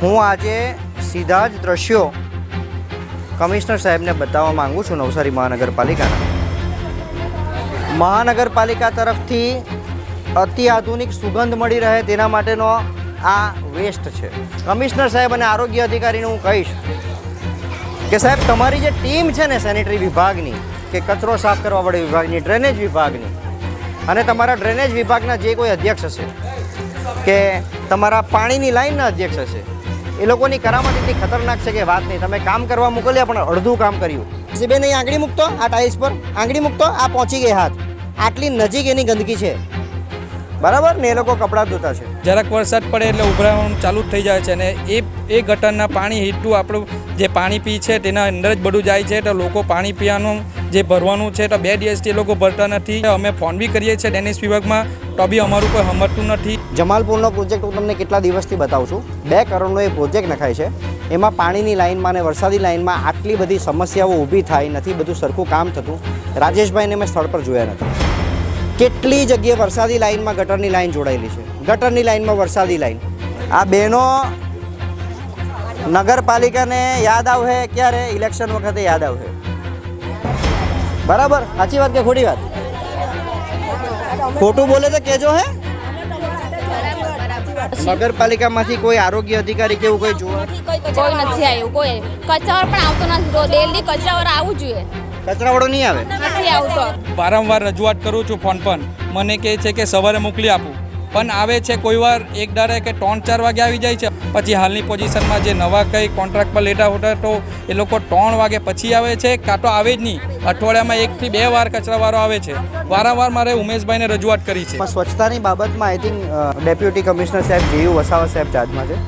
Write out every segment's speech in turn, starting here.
હું આજે સીધા જ દ્રશ્યો કમિશનર સાહેબને બતાવવા માગું છું નવસારી મહાનગરપાલિકાના. મહાનગરપાલિકા તરફથી અતિ આધુનિક સુગંધ મળી રહે તેના માટેનો આ વેસ્ટ છે. કમિશનર સાહેબ અને આરોગ્ય અધિકારીને હું કહીશ કે સાહેબ, તમારી જે ટીમ છે ને સેનિટરી વિભાગની, કે કચરો સાફ કરવા વાળી વિભાગની, ડ્રેનેજ વિભાગની, અને તમારા ડ્રેનેજ વિભાગના જે કોઈ અધ્યક્ષ હશે, કે તમારા પાણીની લાઈનના અધ્યક્ષ હશે એ લોકોની કરામત એટલી ખતરનાક છે કે વાત નહીં. તમે કામ કરવા મોકલ્યા, પણ અડધું કામ કર્યું. બેન અહીં આંગળી મૂકતો, આ ટાઇલ્સ પર. આંગળી મૂકતો, આ પહોંચી ગઈ હાથ. આટલી નજીક એની ગંદકી છે. બરાબર? ને એ લોકો કપડાં ધોતા છે. જરાક વરસાદ પડે એટલે ઉભરાવાનું ચાલુ જ થઈ જાય છે અને એ એ ગટરના પાણી હીટું આપણું જે પાણી પી છે તેના અંદર જ બધું જાય છે તો લોકો પાણી પીવાનું જે ભરવાનું છે તો બે દિવસથી એ લોકો ભરતા નથી. અમે ફોન બી કરીએ છીએ ડેનિશ વિભાગમાં તો બી અમારું કોઈ સમજતું નથી. જમાલપુરનો પ્રોજેક્ટ હું તમને કેટલા દિવસથી બતાવું છું. બે કરોડનો એ પ્રોજેક્ટ નખાય છે. એમાં પાણીની લાઇનમાં અને વરસાદી લાઇનમાં આટલી બધી સમસ્યાઓ ઊભી થાય નથી બધું સરખું કામ થતું. રાજેશભાઈને મેં સ્થળ પર જોયા નથી. કેટલી જગ્યાએ વરસાદી લાઇનમાં ગટરની લાઇન જોડાયેલી છે? ગટરની લાઇનમાં વરસાદી લાઇન. આ બહેનો નગરપાલિકાને યાદ આવશે ક્યારે? ઇલેક્શન વખતે યાદ આવશે બરાબર? સાચી વાત કે ખોટી વાત? ખોટું બોલે તો કેજો હે. નગરપાલિકામાંથી કોઈ આરોગ્ય અધિકારી કેવું કોઈ જોવા? કોઈ નથી આવ્યું, કોઈ. કચરો પણ આવતો નથી. ડેલી કચરાવાળા આવવું જોઈએ. કચરાવાળો નહીં આવે? નથી આવતો. વારંવાર રજૂઆત કરું છું ફોન પર. મને કહે છે કે સવારે મોકલી આપું. પણ આવે છે કોઈ વાર એક દાડે કે ત્રણ ચાર વાગે આવી જાય છે. પછી હાલની પોઝિશનમાં જે નવા કંઈ કોન્ટ્રાક્ટ પર લેટા હોતા તો એ લોકો ત્રણ વાગે પછી આવે છે કાં તો આવે જ નહીં. અઠવાડિયામાં એકથી બે વાર કચરાવાળો આવે છે. વારંવાર મારે ઉમેશભાઈને રજૂઆત કરી છે. સ્વચ્છતાની બાબતમાં આઈ થિંક ડેપ્યુટી કમિશનર સાહેબ જેયુ વસાવા સાહેબ ચાર્જમાં છે.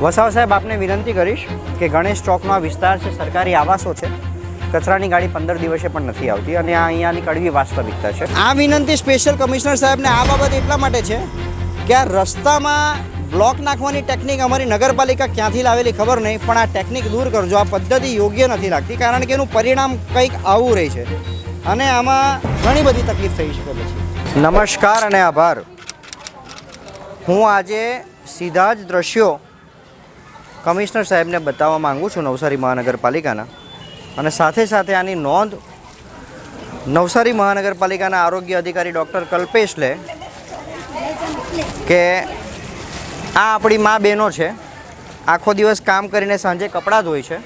વસાવા સાહેબ આપને વિનંતી કરીશ કે ગણેશ ચોકનો આ વિસ્તાર છે સરકારી આવાસો છે. કચરાની ગાડી પંદર દિવસે પણ નથી આવતી અને આ અહીંયાની કડવી વાસ્તવિકતા છે. આ વિનંતી સ્પેશિયલ કમિશનર સાહેબને આ બાબત એટલા માટે છે કે આ રસ્તામાં બ્લોક નાખવાની ટેકનિક અમારી નગરપાલિકા ક્યાંથી લાવેલી ખબર નહીં પણ આ ટેકનિક દૂર કરજો આ પદ્ધતિ યોગ્ય નથી લાગતી કારણ કે એનું પરિણામ કંઈક આવું રહે છે. અને આમાં ઘણી બધી તકલીફ થઈ શકે છે. નમસ્કાર અને આભાર. હું આજે સીધા જ દ્રશ્યો કમિશનર સાહેબને બતાવવા માગું છું નવસારી મહાનગરપાલિકાના. અને સાથે સાથે આની નોંધ નવસારી મહાનગરપાલિકાના આરોગ્ય અધિકારી ડૉક્ટર કલ્પેશ લે કે આ આપણી મા બહેનો છે. આખો દિવસ કામ કરીને સાંજે કપડાં ધોય છે.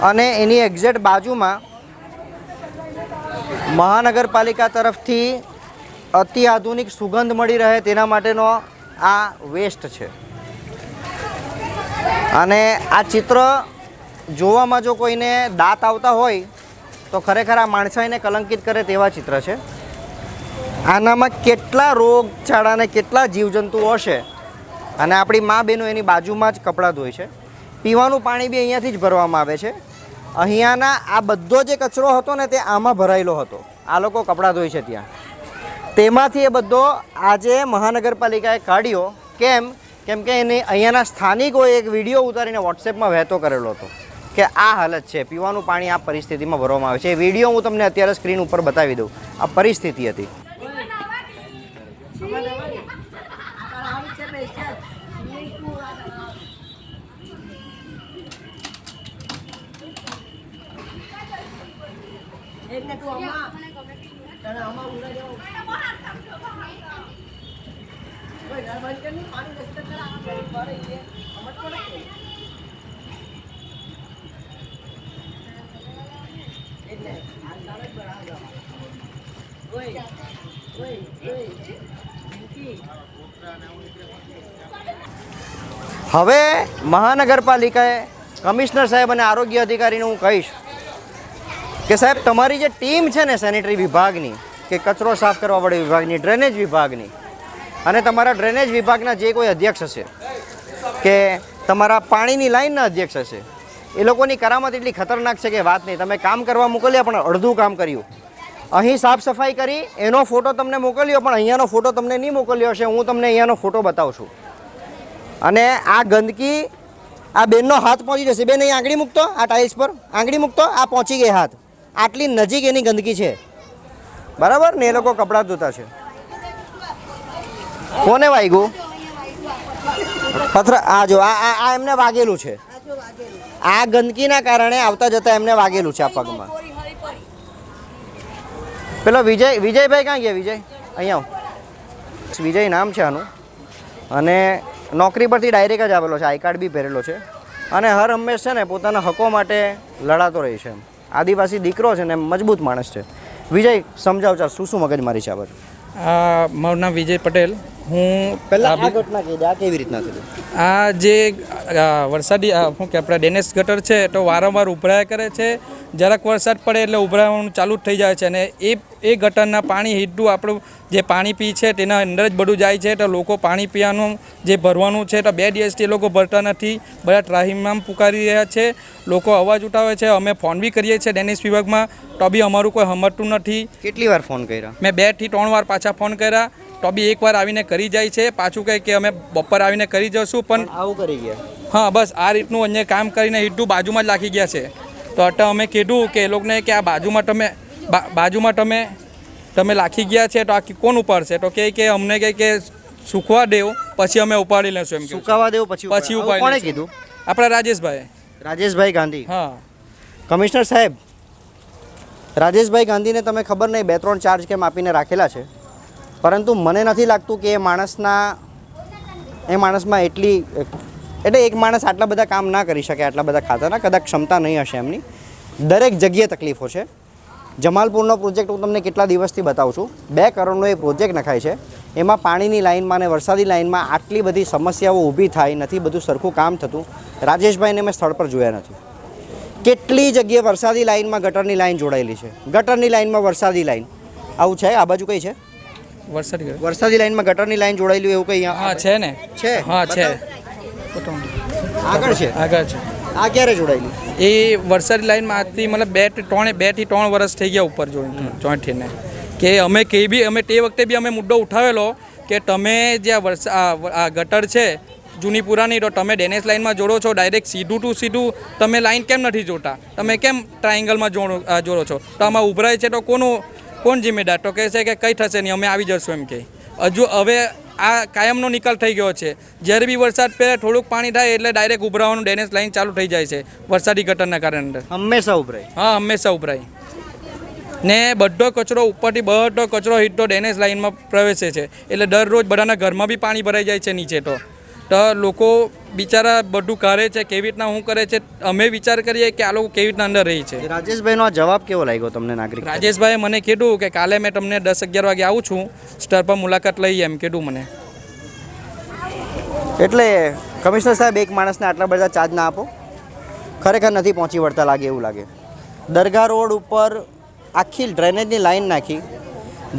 અને એની એક્ઝેક્ટ બાજુમાં મહાનગરપાલિકા તરફથી અતિ આધુનિક સુગંધ મળી રહે તેના માટેનો આ વેસ્ટ છે. અને આ ચિત્ર જોવામાં જો કોઈને દાંત આવતા હોય, તો ખરેખર આ માણસાઈને કલંકિત કરે તેવા ચિત્ર છે. આનામાં કેટલા રોગચાળા અને કેટલા જીવજંતુઓ હશે? અને આપણી મા બહેનો એની બાજુમાં જ કપડાં ધોય છે. પીવાનું પાણી બી અહીંયાથી જ ભરવામાં આવે છે. અહીંયાના આ બધો જે કચરો હતો ને તે આમાં ભરાયેલો હતો. આ લોકો કપડાં ધોય છે ત્યાં. તેમાંથી એ બધો આજે મહાનગરપાલિકાએ કાઢ્યો. કેમ? કેમ કે એને અહીંયાના સ્થાનિકોએ એક વીડિયો ઉતારીને વોટ્સએપમાં વહેતો કરેલો હતો. કે આ હાલત છે. પીવાનું પાણી આ પરિસ્થિતિમાં ભરવામાં આવે છે. એ વીડિયો હું તમને અત્યારે સ્ક્રીન ઉપર બતાવી દઉં. આ પરિસ્થિતિ હતી. હવે મહાનગરપાલિકાએ કમિશનર સાહેબ અને આરોગ્ય અધિકારીને હું કહીશ કે સાહેબ, તમારી જે ટીમ છે ને સેનિટરી વિભાગની, કે કચરો સાફ કરવા વાળી વિભાગની, ડ્રેનેજ વિભાગની, અને તમારા ડ્રેનેજ વિભાગના જે કોઈ અધ્યક્ષ હશે, કે તમારા પાણીની લાઈનના અધ્યક્ષ હશે એ લોકોની કરામત એટલી ખતરનાક છે કે વાત નહીં. તમે કામ કરવા મોકલ્યા, પણ અડધું કામ કર્યું. અહીં સાફ સફાઈ કરી, એનો ફોટો તમને મોકલ્યો, પણ અહીંયાનો ફોટો તમને નહીં મોકલ્યો હશે. હું તમને અહીંયાનો ફોટો બતાવું છું. અને આ ગંદકી, આ બેનનો હાથ પહોંચી જશે. બેન, અહીં આંગળી મૂકતો, આ ટાઇલ્સ પર. આંગળી મૂકતો, આ પહોંચી ગઈ હાથ. આટલી નજીક એની ગંદકી છે. બરાબર ને? એ લોકો કપડાં ધોતા છે. કોને વાગ્યું? પથરા આ જો, આ આ એમને વાગેલું છે. આ ગંદકીના કારણે આવતા જતા એમને વાગેલું છે આ પગમાં. પેલો વિજય વિજયભાઈ ક્યાં ગયા વિજય? અહીંયા વિજય નામ છે આનું. અને નોકરી પરથી ડાયરેક્ટ જ આવેલો છે આઈ કાર્ડ બી પહેરેલો છે. અને હર હંમેશ છે ને પોતાના હકો માટે લડાતો રહે છે આદિવાસી દીકરો છે ને મજબૂત માણસ છે. વિજય સમજાવ ચાલ શું શું મગજમારી છે આ બાજુ? આ મારું નામ વિજય પટેલ. હું પહેલા આ ઘટના કહી દે આ કેવી રીતના થયું? આ જે વરસાદી શું કે આપણે ડેનેસ ગટર છે તો વારંવાર ઉભરાયા કરે છે. જરાક વરસાદ પડે એટલે ઉભરાવાનું ચાલુ જ થઈ જાય છે. અને એ એ ગટરના પાણી સીધું આપણું જે પાણી પી છે તેના અંદર જ બધું જાય છે. તો લોકો પાણી પીવાનું જે ભરવાનું છે તો બે દિવસથી એ લોકો ભરતા નથી. બધા ટ્રાહિમામ પુકારી રહ્યા છે. લોકો અવાજ ઉઠાવે છે. અમે ફોન બી કરીએ છીએ ડેનિસ વિભાગમાં. તો બી અમારું કોઈ સમજતું નથી. કેટલી વાર ફોન કર્યા? મેં બેથી ત્રણ વાર પાછા ફોન કર્યા. તો બી એકવાર આવીને કરી જાય છે. પાછું કહે કે અમે બપોર આવીને કરી જશું પણ આવું કરી ગયા. હા બસ આ રીતનું અન્ય કામ કરીને હીટું બાજુમાં જ લાખી ગયા છે. તો અટ અમે કીધું કે એ લોકોને કે આ બાજુમાં તમે બાજુમાં તમે તમે લાખી ગયા છે તો આ કોણ ઉપાડશે? તો કે કે અમને કહે કે સુકવા દેવ પછી અમે ઉપાડી લેશું એમ સુકાવા દેવ પછી પછી ઉપાડી કોણે કીધું? આપણા રાજેશભાઈ રાજેશભાઈ ગાંધી. હા. કમિશનર સાહેબ રાજેશભાઈ ગાંધીને તમે ખબર નહીં બે ત્રણ ચાર્જ કેમ આપીને રાખેલા છે? પરંતુ મને નથી લાગતું કે એ માણસના, એ માણસમાં એટલી, એટલે એક માણસ આટલા બધા કામ ના કરી શકે, આટલા બધા ખાતાના કદાચ ક્ષમતા નહીં હશે એમની. દરેક જગ્યાએ તકલીફો છે. જમાલપુરનો પ્રોજેક્ટ હું તમને કેટલા દિવસથી બતાવું છું. બે કરોડનો એ પ્રોજેક્ટ નખાય છે. એમાં પાણીની લાઇનમાં અને વરસાદી લાઇનમાં આટલી બધી સમસ્યાઓ ઊભી થાય, નથી બધું સરખું કામ થતું. રાજેશભાઈને મેં સ્થળ પર જોયા નથી. કેટલી જગ્યાએ વરસાદી લાઇનમાં ગટરની લાઇન જોડાયેલી છે. ગટરની લાઇનમાં વરસાદી લાઇન આવું છે? આ બાજુ કઈ છે? વરસાદ વરસાદી લાઇનમાં ગટરની લાઇન જોડાયેલી એવું કઈ હા છે ને? છે? હા છે. આગળ છે? આગળ છે. આ ક્યારે જોડાયેલી? એ વરસાદી લાઈનમાં આજથી મતલબ બે ત્રણે બેથી ત્રણ વર્ષ થઈ ગયા ઉપર જોઈન્ટ જોઈન્ટ થઈને કે અમે કે બી અમે તે વખતે બી અમે મુદ્દો ઉઠાવેલો કે તમે જે આ વરસા આ- ગટર છે જૂની પુરાની તો તમે ડેનેસ લાઇનમાં જોડો છો ડાયરેક્ટ સીધું ટુ સીધું તમે લાઇન કેમ નથી જોતા? તમે કેમ ટ્રાયંગલમાં જોડો જોડો છો? તો આમાં ઉભરાય છે તો કોનું કોણ જિમ્મેદાર તો કહે છે કે કંઈ થશે નહીં અમે આવી જશું એમ કે હજુ હવે આ કાયમનો નિકાલ થઈ ગયો છે. જ્યારે બી વરસાદ પહેલાં થોડુંક પાણી થાય એટલે ડાયરેક્ટ ઉભરાવાનું ડેનેજ લાઈન ચાલુ થઈ જાય છે વરસાદી ગટરના કારણે અંદર. હંમેશા ઉભરાય. હા હંમેશા ઉભરાય. ને બધો કચરો ઉપરથી બધો કચરો હીટો ડેનેજ લાઇનમાં પ્રવેશે છે. એટલે દરરોજ બધાના ઘરમાં બી પાણી ભરાઈ જાય છે નીચે તો. તો લોકો બિચારા બધું કરે છે કેવી રીતના શું કરે છે અમે વિચાર કરીએ કે આ લોકો કેવી રીતના અંદર રહી છે. રાજેશભાઈનો આ જવાબ કેવો લાગ્યો તમને નાગરિક રાજેશભાઈએ મને કીધું કે કાલે મેં તમને દસ અગિયાર વાગે આવું છું સ્ટર પર મુલાકાત લઈએ એમ કીધું મને. એટલે કમિશનર સાહેબ એક માણસને આટલા બધા ચાર્જ ના આપો? ખરેખર નથી પહોંચી વળતા લાગે એવું લાગે. દરગાહ રોડ ઉપર આખી ડ્રેનેજની લાઈન નાખી.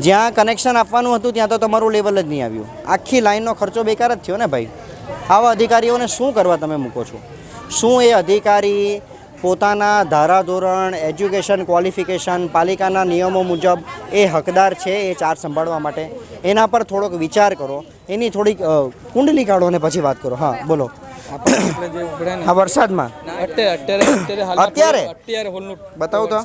જ્યાં કનેક્શન આપવાનું હતું ત્યાં તો તમારું લેવલ જ નહીં આવ્યું. આખી લાઈનનો ખર્ચો બેકાર જ થયો ને ભાઈ? આવા અધિકારીઓને શું કરવા તમે મૂકો છો? શું એ અધિકારી પોતાના ધારાધોરણ એજ્યુકેશન ક્વોલિફિકેશન પાલિકાના નિયમો મુજબ એ હકદાર છે એ ચાર્જ સંભાળવા માટે? એના પર થોડોક વિચાર કરો. એની થોડીક કુંડલી કાઢો અને પછી વાત કરો. હા બોલો. આ વરસાદમાં? અત્યારે બતાવો તો.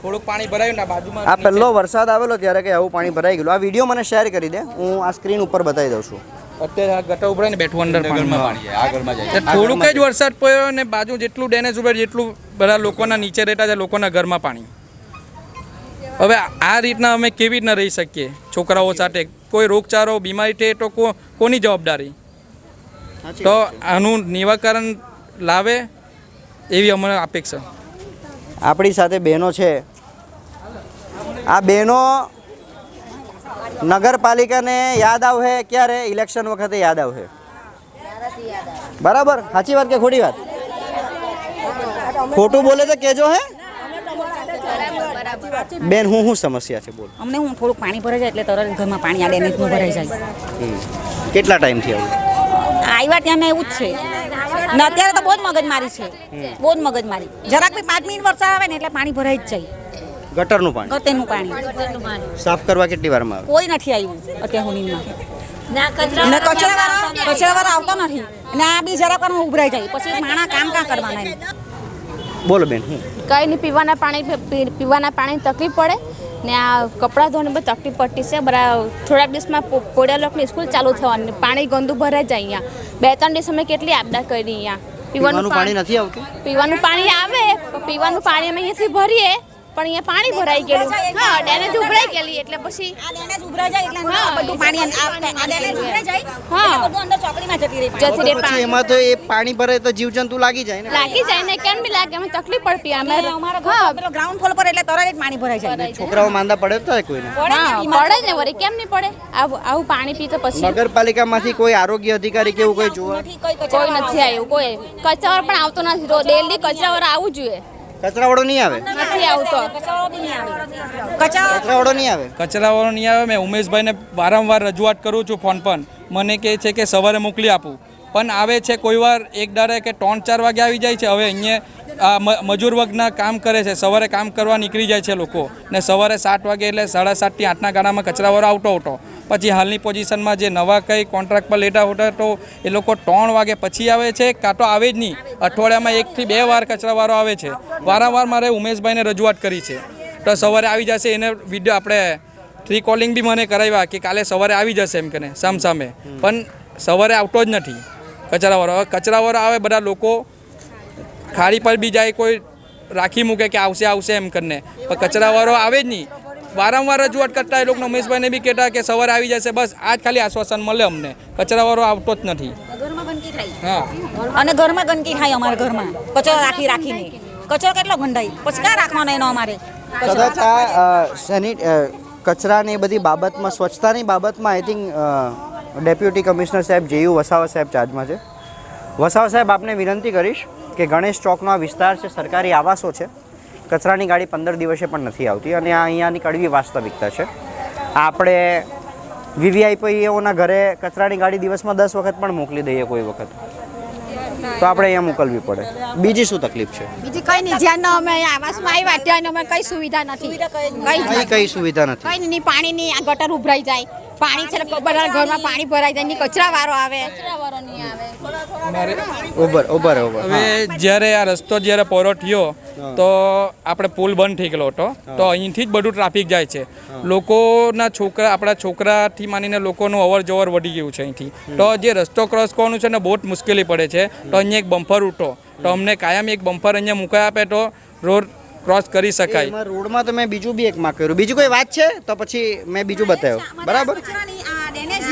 થોડુંક પાણી ભરાયું ને બાજુમાં આ પહેલો વરસાદ આવેલો ત્યારે કે આવું પાણી ભરાઈ ગયેલું. આ વીડિયો મને શેર કરી દે. હું આ સ્ક્રીન ઉપર બતાવી દઉં છું. અત્યારે આ ગટર ઉભરાય ને બેઠું અંદર પાણી એટલે થોડુંક જ વરસાદ પડ્યો ને બાજુ જેટલું ડેનેજ ઉભર જેટલું બધા લોકોના નીચે રહેતા છે લોકોના ઘરમાં પાણી. હવે આ રીતના અમે કેવી રીતના રહી શકીએ? છોકરાઓ સાથે કોઈ રોગચાળો બીમારી થાય તો કોની જવાબદારી? તો આનું નિવાકરણ લાવે એવી અમને અપેક્ષા. આપણી સાથે બહેનો છે. આ બહેનો નગરપાલિકાને યાદ આવશે ક્યારે? ઇલેક્શન વખતે યાદ આવશે બરાબર? સાચી વાત કે ખોટી વાત? ખોટું બોલે તો કેજો હે. બેન હું શું સમસ્યા છે બોલ? અમને હું થોડુંક પાણી ભરાઈ જાય એટલે તરત ઘરમાં પાણી આ ડેમેજનું ભરાઈ જાય. કેટલા ટાઈમથી આવું? આવ્યા ત્યાં મેં એવું જ છે. ને અત્યારે તો બહુ જ મગજમારી છે. બહુ જ મગજમારી. જરાક બી પાંચ મિનિટ વરસાદ આવે ને એટલે પાણી ભરાઈ જ જાય. ગટરનું પાણી? ગટરનું પાણી. સાફ કરવા કેટલી વારમાં આવે? કોઈ નથી આવ્યું અત્યાર સુધીમાં ને કચરાવાળા કચરાવાળા આવતા નથી. અને આ બી જરા પણ ઉભરાઈ જાય. પછી માણા કામ કાં કરવાના એમ. બોલો બેન હું? કંઈ નહીં પીવાના પાણી પીવાના પાણી તકલીફ પડે. ને આ કપડાં ધોને બહુ તકલીફ પડતી છે. બરા થોડાક દિવસમાં પો- પોળિયા લોકોની સ્કૂલ ચાલુ થવાની. પાણી ગંદુ ભરાઈ જાય અહીંયા. બે ત્રણ દિવસ અમે કેટલી આપદા કરી અહીંયા. પીવાનું પાણી નથી આવતું? પીવાનું પાણી આવે પીવાનું પાણી અમે અહીંયાથી ભરીએ. પણ અહીંયા પાણી ભરાઈ ગયેલું. હા ડેમેજ ઉભરાઈ ગયેલી એટલે પછી આ ડેમેજ ઉભરાઈ જાય એટલે હા, બધું પાણી આ આ ડેમેજ ઉભરાઈ જાય હા. બધું અંદર ચોકડીમાં જતી રહી જતી રહે પાણી. એમાં તો એ પાણી ભરે તો જીવજંતુ લાગી જાય ને. લાગી જાય ને કેમ બી લાગે? અમે તકલીફ પડતી અમે અમારા ઘર પેલો ગ્રાઉન્ડ ફ્લોર પર એટલે તરત જ પાણી ભરાઈ જાય. છોકરાઓ માંદા પડે તો કોઈને. પડે જ ને વળી કેમ નહીં પડે? આવું આવું પાણી પીતો પછી નગરપાલિકામાંથી કોઈ આરોગ્ય અધિકારી કેવું કોઈ જોવા કોઈ નથી આવ્યું કોઈ કચરાવાળો પણ આવતો નથી. તો ડેલી કચરાવાળો આવવું જોઈએ. કચરાવાળો નહીં આવે? નથી આવતો. નહીં આવે કચરો કચરાવાળો નહીં આવે? કચરાવાળો નહીં આવે. મેં ઉમેશભાઈને વારંવાર રજૂઆત કરું છું ફોન પર. મને કહે છે કે સવારે મોકલી આપું. પણ આવે છે કોઈ વાર એક દાડે કે ત્રણ ચાર વાગે આવી જાય છે. હવે અહીંયા મજૂર વર્ગના કામ કરે છે. સવારે કામ કરવા નીકળી જાય છે લોકો. ને સવારે સાત વાગે એટલે સાડા સાતથી આઠના ગાળામાં કચરાવાળો આવતો હતો. પછી હાલની પોઝિશનમાં જે નવા કંઈ કોન્ટ્રાક્ટ પર લેટા હોતા તો એ લોકો ત્રણ વાગે પછી આવે છે, કાં તો આવે જ નહીં. અઠવાડિયામાં એકથી બે વાર કચરાવાળો આવે છે. વારંવાર મારે ઉમેશભાઈને રજૂઆત કરી છે. તો સવારે આવી જશે એને વીડિયો આપણે થ્રી કોલિંગ બી મને કરાવ્યા કે કાલે સવારે આવી જશે એમ કને સામ સામે પણ સવારે આવતો જ નથી કચરાવાળો. હવે કચરાવાળો આવે બધા લોકો ખાડી પર બી જાય કોઈ રાખી મૂકે કે આવશે આવશે એમ કરીને. પણ કચરાવાળો આવે જ નહીં. વારંવાર રજૂઆત કરતા એ લોકો ઉમેશભાઈને બી કહેતા કે સવારે આવી જશે બસ આજ ખાલી આશ્વાસન મળે અમને. કચરાવાળો આવતો જ નથી. ઘરમાં હા. અને ઘરમાં ગંદકી થાય અમારા ઘરમાં. કચરો રાખી રાખીને. કચરો કેટલો ગંધાય પછી ક્યાં રાખવાનો એનો અમારે? કદાચ આ સેનિટ કચરાની એ બધી બાબતમાં સ્વચ્છતાની બાબતમાં આઈ થિંક ડેપ્યુટી કમિશનર સાહેબ જેયુ વસાવા સાહેબ ચાર્જમાં છે. વસાવા સાહેબ આપને વિનંતી કરીશ કે ગણેશ ચોકનો આ વિસ્તાર છે સરકારી આવાસો છે. કચરાની ગાડી પંદર દિવસે પણ નથી આવતી અને આ અહીંયાની કડવી વાસ્તવિકતા છે. આપણે વીવીઆઈપીઓના ઘરે કચરાની ગાડી દિવસમાં દસ વખત પણ મોકલી દઈએ કોઈ વખત. તો આપણે અહીંયા મોકલવી પડે. બીજી શું તકલીફ છે? બીજી કઈ નહીં જ્યાં અમે અહીંયા આવાસમાં આવ્યા ત્યાં અમે કઈ સુવિધા નથી. કઈ કઈ કઈ સુવિધા નથી. કઈ નહીં પાણીની આ ગટર ઉભરાઈ જાય. પાણી છે બધા ઘરમાં પાણી ભરાઈ જાય ની કચરા વારો આવે. કચરાવાળો નહીં આવે. ઉભર ઉભર ઉભર હવે જ્યારે આ રસ્તો જ્યારે પોરો થયો તો આપણે પુલ બંધ થઈ ગયેલો હતો. તો અહીંથી જ બધું ટ્રાફિક જાય છે. લોકોના છોકરા આપણા છોકરાથી માનીને લોકોનું અવર જવર વધી ગયું છે અહીંથી. તો જે રસ્તો ક્રોસ કરવાનું છે ને બહુ જ મુશ્કેલી પડે છે. તો અહીંયા એક બમ્પર ઉઠો. તો અમને કાયમ એક બમ્પર અહીંયા મુકાઈ આપે તો રોડ ક્રોસ કરી શકાય. રોડમાં તો મેં બીજું બી એક માં કર્યું. બીજું કોઈ વાત છે? તો પછી મેં બીજું બતાવ્યું. બરાબર?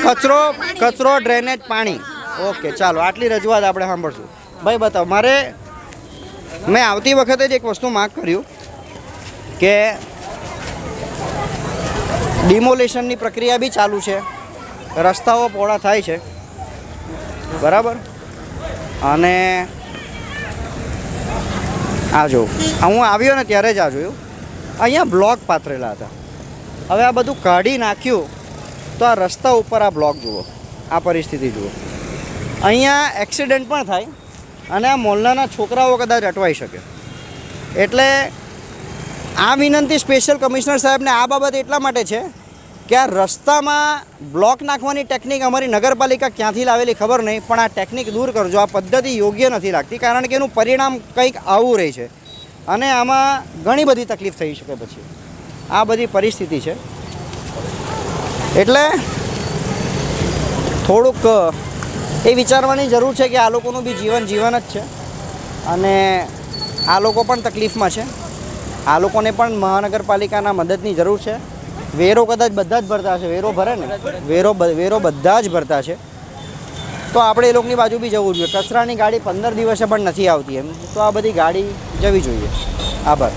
કચરો કચરો ડ્રેનેજ પાણી. ઓકે, ચાલો, આટલી રજૂઆત આપણે સાંભળશું. ભાઈ, બતાવો, મારે મેં આવતી વખતે જ એક વસ્તુ માગ કર્યું કે ડિમોલેશનની પ્રક્રિયા બી ચાલુ છે, રસ્તાઓ પહોળા થાય છે, બરાબર? અને આ જો હું આવ્યો ને ત્યારે જ આ જોયું. અહીંયા બ્લોક પાથરેલા હતા. હવે આ બધું કાઢી નાખ્યું, તો આ રસ્તા ઉપર આ બ્લોક જુઓ, આ પરિસ્થિતિ જુઓ. અહીંયા એક્સિડન્ટ પણ થાય અને આ મોલનાના છોકરાઓ કદાચ અટવાઈ શકે. એટલે આ વિનંતી સ્પેશિયલ કમિશનર સાહેબને આ બાબત એટલા માટે છે કે આ રસ્તામાં બ્લોક નાખવાની ટેકનિક અમારી નગરપાલિકા ક્યાંથી લાવેલી ખબર નહીં, પણ આ ટેકનિક દૂર કરજો, આ પદ્ધતિ યોગ્ય નથી લાગતી, કારણ કે એનું પરિણામ કંઈક આવું રહે છે. અને આમાં ઘણી બધી તકલીફ થઈ શકે પછી. આ બધી પરિસ્થિતિ છે. એટલે થોડુંક એ વિચારવાની જરૂર છે કે આ લોકોનું બી જીવન જીવન જ છે. અને આ લોકો પણ તકલીફમાં છે. આ લોકોને પણ મહાનગરપાલિકાના મદદની જરૂર છે. વેરો કદાચ બધા જ ભરતા છે વેરો ભરે ને? વેરો વેરો બધા જ ભરતા છે. તો આપણે એ લોકોની બાજુ બી જવું જોઈએ. કચરાની ગાડી પંદર દિવસે પણ નથી આવતી એમ. તો આ બધી ગાડી જવી જોઈએ. આભાર.